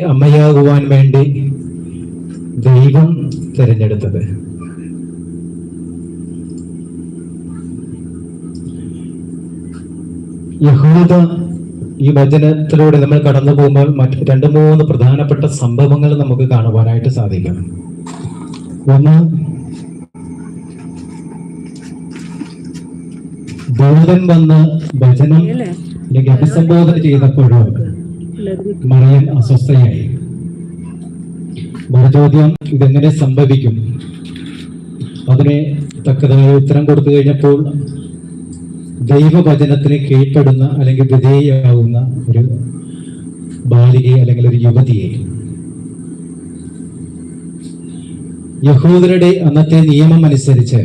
അമ്മയാകുവാൻ വേണ്ടി ദൈവം തിരഞ്ഞെടുത്തത്. യഹൂദ ഈ വചനത്തിലൂടെ നമ്മൾ കടന്നു പോകുമ്പോൾ മറ്റ് രണ്ട് മൂന്ന് പ്രധാനപ്പെട്ട സംഭവങ്ങൾ നമുക്ക് കാണുവാനായിട്ട് സാധിക്കും. ഒന്ന് ദൂതൻ വന്ന് വചനം അല്ലെങ്കിൽ അഭിസംബോധന ചെയ്തപ്പോഴും? മറിയം അസ്വസ്ഥയായി. മറുചോദ്യം ഇതെങ്ങനെ സംഭവിക്കും? അതിനെ തക്കതായ ഉത്തരം കൊടുത്തു കഴിഞ്ഞപ്പോൾ ദൈവവചനത്തിന് കീഴ്പ്പെടുന്ന അല്ലെങ്കിൽ വിധേയയാവുന്ന ഒരു ബാലികയെ അല്ലെങ്കിൽ ഒരു യുവതിയെ. യഹൂദരുടെ അന്നത്തെ നിയമം അനുസരിച്ച്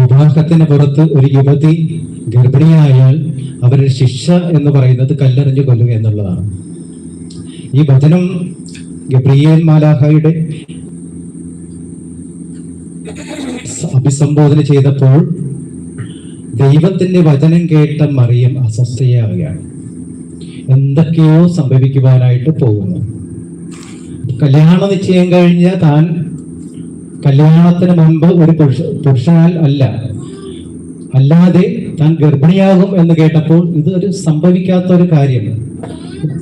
വിവാഹത്തിന് പുറത്ത് ഒരു യുവതി ഗർഭിണിയായാൽ അവരുടെ ശിക്ഷ എന്ന് പറയുന്നത് കല്ലെറിഞ്ഞു കൊല്ലുക എന്നുള്ളതാണ്. ഈ വചനം ഗബ്രിയേൽ മാലാഹയുടെ അഭിസംബോധന ചെയ്തപ്പോൾ ദൈവത്തിന്റെ വചനം കേട്ട മറിയം അസ്വസ്ഥയാവുകയാണ് എന്തൊക്കെയോ സംഭവിക്കുവാനായിട്ട് പോകുന്നു. കല്യാണ നിശ്ചയം കഴിഞ്ഞ താൻ കല്യാണത്തിന് മുമ്പ് ഒരു പുരുഷ പുരുഷനാൽ അല്ല. അല്ലാതെ താൻ ഗർഭിണിയാകും എന്ന് കേട്ടപ്പോൾ ഇത് ഒരു സംഭവിക്കാത്ത ഒരു കാര്യം.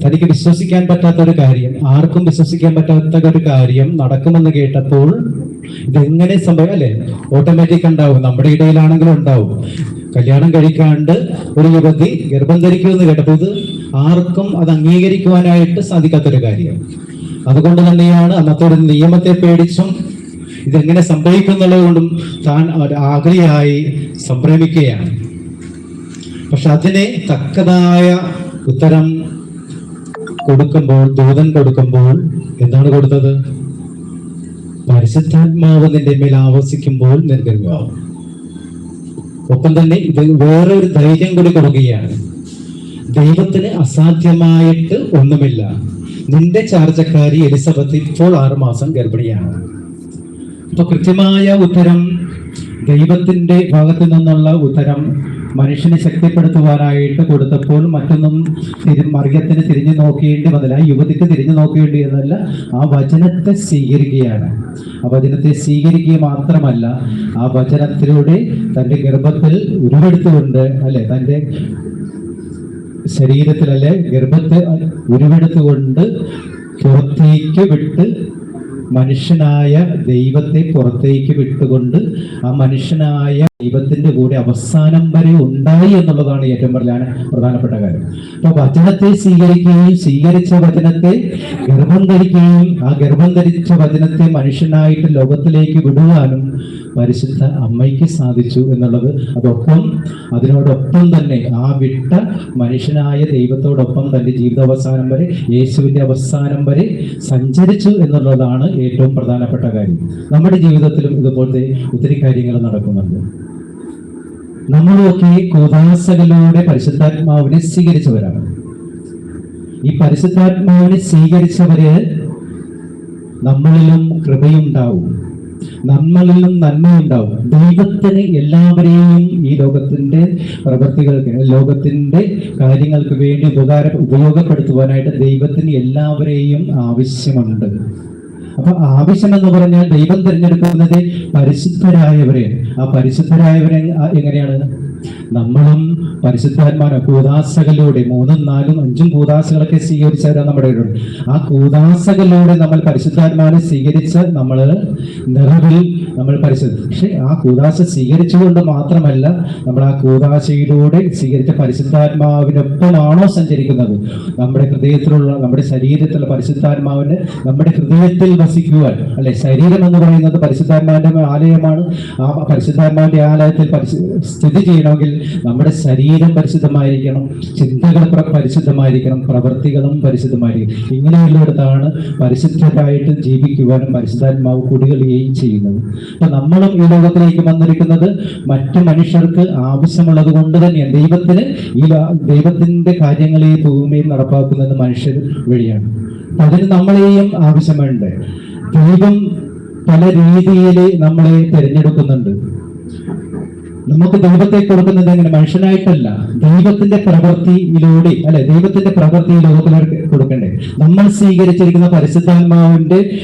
തനിക്ക് വിശ്വസിക്കാൻ പറ്റാത്ത ഒരു കാര്യം. ആർക്കും വിശ്വസിക്കാൻ പറ്റാത്ത ഒരു കാര്യം നടക്കുമെന്ന് കേട്ടപ്പോൾ ഇതെങ്ങനെ സംഭവം അല്ലെ? ഓട്ടോമാറ്റിക് ഉണ്ടാവും. നമ്മുടെ ഇടയിലാണെങ്കിലും ഉണ്ടാവും. കല്യാണം കഴിക്കാണ്ട് ഒരു യുവതി ഗർഭം എന്ന് കേട്ടപ്പോൾ ഇത് ആർക്കും അത് അംഗീകരിക്കുവാനായിട്ട് സാധിക്കാത്തൊരു കാര്യം. അതുകൊണ്ട് തന്നെയാണ് അന്നത്തെ ഒരു നിയമത്തെ പേടിച്ചും ഇതെങ്ങനെ സംഭവിക്കും എന്നുള്ളത് കൊണ്ടും താൻ ആഗ്രഹമായി സംഭ്രമിക്കുകയാണ്. പക്ഷെ അതിന് തക്കതായ ഉത്തരം കൊടുക്കുമ്പോൾ ദൂതൻ കൊടുക്കുമ്പോൾ എന്താണ് കൊടുത്തത്? പരിശുദ്ധാത്മാവ് നിന്റെ മേൽ ആവസിക്കുമ്പോൾ നിർഗർഭമാവും ഒപ്പം തന്നെ ഇത് വേറെ ഒരു ധൈര്യം കൂടി കൊടുക്കുകയാണ്. ദൈവത്തിന് അസാധ്യമായിട്ട് ഒന്നുമില്ല. നിന്റെ ചാർജക്കാരി എലിസബത്ത് ഇപ്പോൾ ആറുമാസം ഗർഭിണിയാണ്. അപ്പൊ കൃത്യമായ ഉത്തരം ദൈവത്തിന്റെ ഭാഗത്തു നിന്നുള്ള ഉത്തരം മനുഷ്യനെ ശക്തിപ്പെടുത്തുവാനായിട്ട് കൊടുത്തപ്പോൾ മറ്റൊന്നും തിരി മറിയത്തിന് തിരിഞ്ഞു നോക്കേണ്ടി വന്നില്ല. ആ യുവതിക്ക് തിരിഞ്ഞു നോക്കേണ്ടി എന്നല്ല ആ വചനത്തെ സ്വീകരിക്കുകയാണ്. ആ വചനത്തെ സ്വീകരിക്കുക മാത്രമല്ല ആ വചനത്തിലൂടെ തന്റെ ഗർഭത്തിൽ ഉരുവെടുത്തുകൊണ്ട് അല്ലെ തന്റെ ശരീരത്തിലല്ലേ ഗർഭത്തെ ഉരുവെടുത്തുകൊണ്ട് പുറത്തേക്ക് വിട്ട് മനുഷ്യനായ ദൈവത്തെ പുറത്തേക്ക് വിട്ടുകൊണ്ട് ആ മനുഷ്യനായ ദൈവത്തിന്റെ കൂടെ അവസാനം വരെ ഉണ്ടായി എന്നുള്ളതാണ് ഏറ്റവും പ്രധാന പ്രധാനപ്പെട്ട കാര്യം. അപ്പൊ വചനത്തെ സ്വീകരിക്കുകയും സ്വീകരിച്ച വചനത്തെ ഗർഭം ധരിക്കുകയും ആ ഗർഭം ധരിച്ച വചനത്തെ മനുഷ്യനായിട്ട് ലോകത്തിലേക്ക് വിടുവാനും പരിശുദ്ധ അമ്മയ്ക്ക് സാധിച്ചു എന്നുള്ളത് അതൊപ്പം അതിനോടൊപ്പം തന്നെ ആ വിട്ട മനുഷ്യനായ ദൈവത്തോടൊപ്പം തന്റെ ജീവിതാവസാനം വരെ യേശുവിന്റെ അവസാനം വരെ സഞ്ചരിച്ചു എന്നുള്ളതാണ് ഏറ്റവും പ്രധാനപ്പെട്ട കാര്യം. നമ്മുടെ ജീവിതത്തിലും ഇതുപോലത്തെ ഒത്തിരി കാര്യങ്ങൾ നടക്കുന്നുണ്ട്. നമ്മളൊക്കെ കൂതാശകളിലൂടെ പരിശുദ്ധാത്മാവിനെ സ്വീകരിച്ചവരാണ്. ഈ പരിശുദ്ധാത്മാവിനെ സ്വീകരിച്ചവര് നമ്മളിലും കൃപയുണ്ടാവും. നമ്മളിലും നന്മയുണ്ടാവും. ദൈവത്തിന് എല്ലാവരെയും ഈ ലോകത്തിന്റെ പ്രവൃത്തികൾക്ക് ലോകത്തിന്റെ കാര്യങ്ങൾക്ക് വേണ്ടി ഉപകാര ഉപയോഗപ്പെടുത്തുവാനായിട്ട് ദൈവത്തിന് എല്ലാവരെയും ആവശ്യമുണ്ട്. അപ്പൊ ആവശ്യം എന്ന് പറഞ്ഞാൽ ദൈവം തിരഞ്ഞെടുക്കുന്നത് പരിശുദ്ധരായവരെ ആ പരിശുദ്ധരായവരെ എങ്ങനെയാണ്? നമ്മളും പരിശുദ്ധാത്മാന കൂതാസകളിലൂടെ മൂന്നും നാലും അഞ്ചും കൂതാസകളൊക്കെ സ്വീകരിച്ചവരാണ് നമ്മുടെ ആ കൂതാസകളിലൂടെ നമ്മൾ പരിശുദ്ധാത്മാവിനെ സ്വീകരിച്ച് നമ്മൾ നിറവിൽ നമ്മൾ പരിശുദ്ധ പക്ഷെ ആ കൂതാശ സ്വീകരിച്ചുകൊണ്ട് മാത്രമല്ല നമ്മൾ ആ കൂതാശയിലൂടെ സ്വീകരിച്ച പരിശുദ്ധാത്മാവിനൊപ്പമാണോ സഞ്ചരിക്കുന്നത്? നമ്മുടെ ഹൃദയത്തിലുള്ള നമ്മുടെ ശരീരത്തിലുള്ള പരിശുദ്ധാത്മാവിന് നമ്മുടെ ഹൃദയത്തിൽ വസിക്കുവാൻ അല്ലെ ശരീരം എന്ന് പറയുന്നത് പരിശുദ്ധാത്മാവിന്റെ ആലയമാണ്. ആ പരിശുദ്ധാത്മാവിന്റെ ആലയത്തിൽ സ്ഥിതി സ്ഥിതി ചെയ്യണമെങ്കിൽ നമ്മുടെ ശരീരം പരിശുദ്ധമായിരിക്കണം ചിന്തകൾ പ്ര- പരിശുദ്ധമായിരിക്കണം പ്രവൃത്തികളും പരിശുദ്ധമായിരിക്കണം. ഇങ്ങനെയുള്ളിടത്താണ് പരിശുദ്ധരായിട്ട് ജീവിക്കുവാനും പരിശുദ്ധാത്മാവ് കുടികൊള്ളുകയും ചെയ്യുന്നത്. അപ്പൊ നമ്മളും ഈ ലോകത്തിലേക്ക് വന്നിരിക്കുന്നത് മറ്റു മനുഷ്യർക്ക് ആവശ്യമുള്ളത് കൊണ്ട് തന്നെയാണ്. ദൈവത്തിന് ഈ ദൈവത്തിന്റെ കാര്യങ്ങളെ ഭൂമിയിൽ നടപ്പാക്കുന്നത് മനുഷ്യർ വഴിയാണ്. അതിന് നമ്മളെയും ആവശ്യമുണ്ട്. ദൈവം പല രീതിയിൽ നമ്മളെ തിരഞ്ഞെടുക്കുന്നുണ്ട്. നമുക്ക് ദൈവത്തെ കൊടുക്കുന്നത് എങ്ങനെ? മനുഷ്യനായിട്ടല്ല. ദൈവത്തിന്റെ പ്രവൃത്തിയിലൂടെ അല്ലെ? ദൈവത്തിന്റെ പ്രവൃത്തി ലോകത്തിലേക്ക് കൊടുക്കണ്ടേ? നമ്മൾ സ്വീകരിച്ചിരിക്കുന്ന പരിശുദ്ധാത്മാവിന്റെ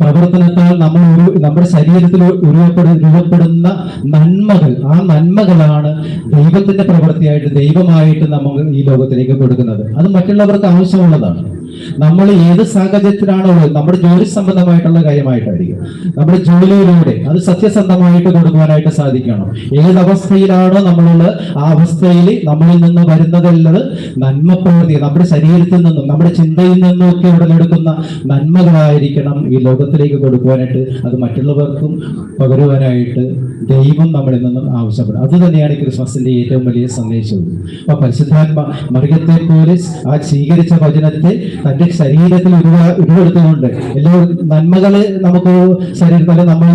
പ്രവർത്തനത്താൽ നമ്മൾ നമ്മുടെ ശരീരത്തിൽ ഉരുവപ്പെടു രൂപപ്പെടുന്ന നന്മകൾ ആ നന്മകളാണ് ദൈവത്തിന്റെ പ്രവൃത്തിയായിട്ട് ദൈവമായിട്ട് നമ്മൾ ഈ ലോകത്തിലേക്ക് കൊടുക്കുന്നത്. അത് മറ്റുള്ളവർക്ക് ആവശ്യമുള്ളതാണ്. നമ്മൾ ഏത് സാഹചര്യത്തിലാണോ നമ്മുടെ ജോലി സംബന്ധമായിട്ടുള്ള കാര്യമായിട്ടായിരിക്കും. നമ്മുടെ ജോലിയിലൂടെ അത് സത്യസന്ധമായിട്ട് കൊടുക്കുവാനായിട്ട് സാധിക്കണം. ഏത് അവസ്ഥയിലാണോ നമ്മളുള്ള ആ അവസ്ഥയിൽ നമ്മളിൽ നിന്ന് വരുന്നതെല്ലാം നന്മ പ്രവൃത്തി നമ്മുടെ ശരീരത്തിൽ നിന്നും നമ്മുടെ ചിന്തയിൽ നിന്നും ഒക്കെ ഉടലെടുക്കുന്ന നന്മകളായിരിക്കണം ഈ ലോകത്തിലേക്ക് കൊടുക്കുവാനായിട്ട് അത് മറ്റുള്ളവർക്കും പകരുവാനായിട്ട് ദൈവം നമ്മളിൽ നിന്നും ആവശ്യപ്പെടും. അത് തന്നെയാണ് ക്രിസ്മസിന്റെ ഏറ്റവും വലിയ സന്ദേശവും അപ്പൊ പരിശുദ്ധാത്മ മൃഗത്തെ പോലെ ആ സ്വീകരിച്ച വചനത്തെ തന്റെ ശരീരത്തിൽ ഉരുവ എല്ലാ നന്മകൾ നമുക്ക് ശരീരത്തിൽ നമ്മൾ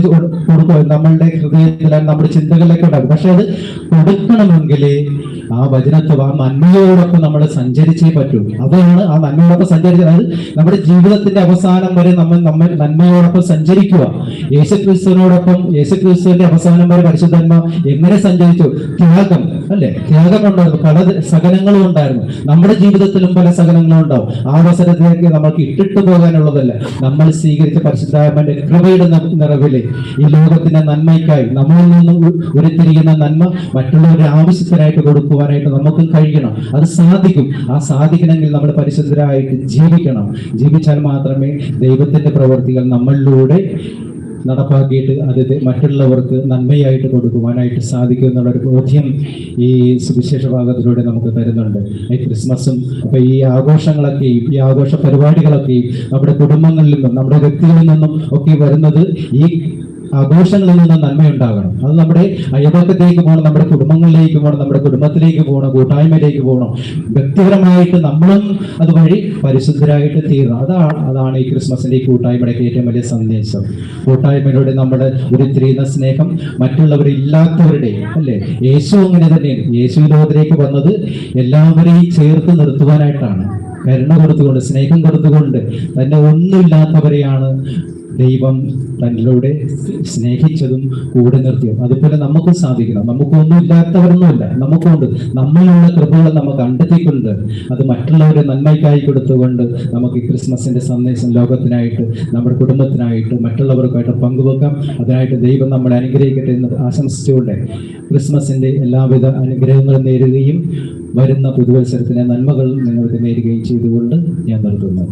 കൊടുക്കും നമ്മളുടെ ഹൃദയത്തിൽ നമ്മുടെ ചിന്തകളിലൊക്കെ ഉണ്ടാകും. പക്ഷെ അത് കൊടുക്കണമെങ്കിൽ ആ വചനത്വം ആ നന്മയോടൊപ്പം നമ്മൾ സഞ്ചരിച്ചേ പറ്റൂ. അതാണ് ആ നന്മയോടൊപ്പം സഞ്ചരിച്ചത് അതായത് നമ്മുടെ ജീവിതത്തിന്റെ അവസാനം വരെ നമ്മൾ നമ്മൾ നന്മയോടൊപ്പം സഞ്ചരിക്കുക. യേശുക്രിസ്തുവിനോടൊപ്പം യേശുക്രിസ്തുവിന്റെ അവസാനം വരെ പരിശുദ്ധന്മ എങ്ങനെ സഞ്ചരിച്ചു? ത്യാഗം അല്ലെ? ത്യാഗം ഉണ്ടായിരുന്നു. പല സകലങ്ങളും ഉണ്ടായിരുന്നു. നമ്മുടെ ജീവിതത്തിലും പല സകലങ്ങളും ഉണ്ടാവും. ആ അവസരത്തിലേക്ക് നമുക്ക് ഇട്ടിട്ട് പോകാനുള്ളതല്ല. നമ്മൾ സ്വീകരിച്ച പരിശുദ്ധാത്മന്റെ കൃപയുടെ നിറവിലെ ഈ ലോകത്തിന്റെ നന്മയ്ക്കായി നമ്മളിൽ നിന്നും ഉരുത്തിരിക്കുന്ന നന്മ മറ്റുള്ളവരുടെ ആവശ്യത്തിനായിട്ട് കൊടുക്കുവാനായിട്ട് നമുക്ക് കഴിയണം അത് സാധിക്കും. ആ സാധിക്കണമെങ്കിൽ നമ്മൾ പരിശുദ്ധരായിട്ട് ജീവിക്കണം. ജീവിച്ചാൽ മാത്രമേ ദൈവത്തിന്റെ പ്രവൃത്തികൾ നമ്മളിലൂടെ നടപ്പാക്കിയിട്ട് അത് മറ്റുള്ളവർക്ക് നന്മയായിട്ട് കൊടുക്കുവാനായിട്ട് സാധിക്കും എന്നുള്ളൊരു ബോധ്യം ഈ സുവിശേഷ ഭാഗത്തിലൂടെ നമുക്ക് തരുന്നുണ്ട്. ഈ ക്രിസ്മസും അപ്പൊ ഈ ആഘോഷങ്ങളൊക്കെയും ഈ ആഘോഷ പരിപാടികളൊക്കെയും നമ്മുടെ കുടുംബങ്ങളിൽ നിന്നും നമ്മുടെ വ്യക്തികളിൽ നിന്നും ഒക്കെ വരുന്നത് ഈ ആഘോഷങ്ങളിൽ നിന്ന് നന്മയുണ്ടാകണം. അത് നമ്മുടെ അയൽപക്കത്തേക്ക് പോകണം നമ്മുടെ കുടുംബങ്ങളിലേക്ക് പോകണം നമ്മുടെ കുടുംബത്തിലേക്ക് പോകണം കൂട്ടായ്മയിലേക്ക് പോകണം. വ്യക്തിപരമായിട്ട് നമ്മളും അതുവഴി പരിശുദ്ധരായിട്ട് തീരണം. അതാണ് അതാണ് ഈ ക്രിസ്മസിന്റെ കൂട്ടായ്മയുടെ ഏറ്റവും വലിയ സന്ദേശം. കൂട്ടായ്മയിലൂടെ നമ്മുടെ ഉരുത്തിരിയുന്ന സ്നേഹം മറ്റുള്ളവരില്ലാത്തവരുടെ അല്ലേ? യേശു അങ്ങനെ തന്നെയാണ്. യേശു ലോകത്തിലേക്ക് വന്നത് എല്ലാവരെയും ചേർത്ത് നിർത്തുവാനായിട്ടാണ്. കരുണ കൊടുത്തുകൊണ്ട് സ്നേഹം കൊടുത്തുകൊണ്ട് തന്നെ ഒന്നുമില്ലാത്തവരെയാണ് ദൈവം തന്നിലൂടെ സ്നേഹിച്ചതും കൂടെ നിർത്തിയതും. അതുപോലെ നമുക്കും സാധിക്കണം. നമുക്കൊന്നും ഇല്ലാത്തവരൊന്നുമില്ല. നമുക്കുണ്ട്. നമ്മളുള്ള കൃപകളെ നമ്മൾ കണ്ടെത്തിക്കൊണ്ട് അത് മറ്റുള്ളവരെ നന്മയ്ക്കായി കൊടുത്തുകൊണ്ട് നമുക്ക് ഈ ക്രിസ്മസിന്റെ സന്ദേശം ലോകത്തിനായിട്ട് നമ്മുടെ കുടുംബത്തിനായിട്ട് മറ്റുള്ളവർക്കായിട്ട് പങ്കുവെക്കാം. അതിനായിട്ട് ദൈവം നമ്മളെ അനുഗ്രഹിക്കട്ടെ എന്ന് ആശംസിച്ചുകൊണ്ട് ക്രിസ്മസിന്റെ എല്ലാവിധ അനുഗ്രഹങ്ങളും നേരുകയും വരുന്ന പുതുവത്സരത്തിലെ നന്മകൾ നിങ്ങൾക്ക് നേരുകയും ചെയ്തുകൊണ്ട് ഞാൻ നിർത്തുന്നു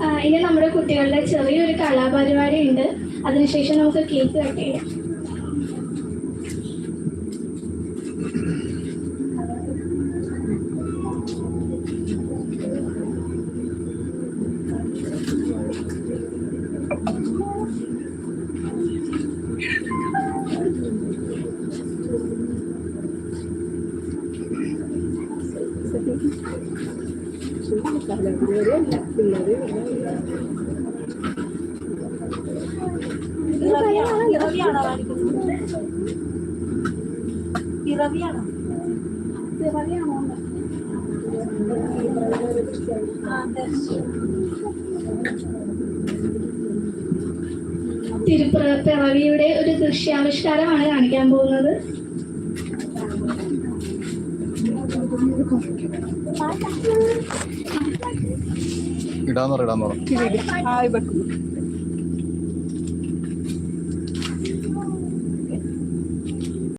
ആ, ഇനി നമ്മുടെ കുട്ടികളുടെ ചെറിയൊരു കലാപരിപാടി ഉണ്ട് അതിനുശേഷം നമുക്ക് കേക്ക് കട്ട് ചെയ്യാം. തിരുപ്പിറവിയുടെ ഒരു ദൃശ്യാവിഷ്കാരമാണ് കാണിക്കാൻ പോകുന്നത്. ഇടാന്ന് പറ ഇടാന്ന് പറ.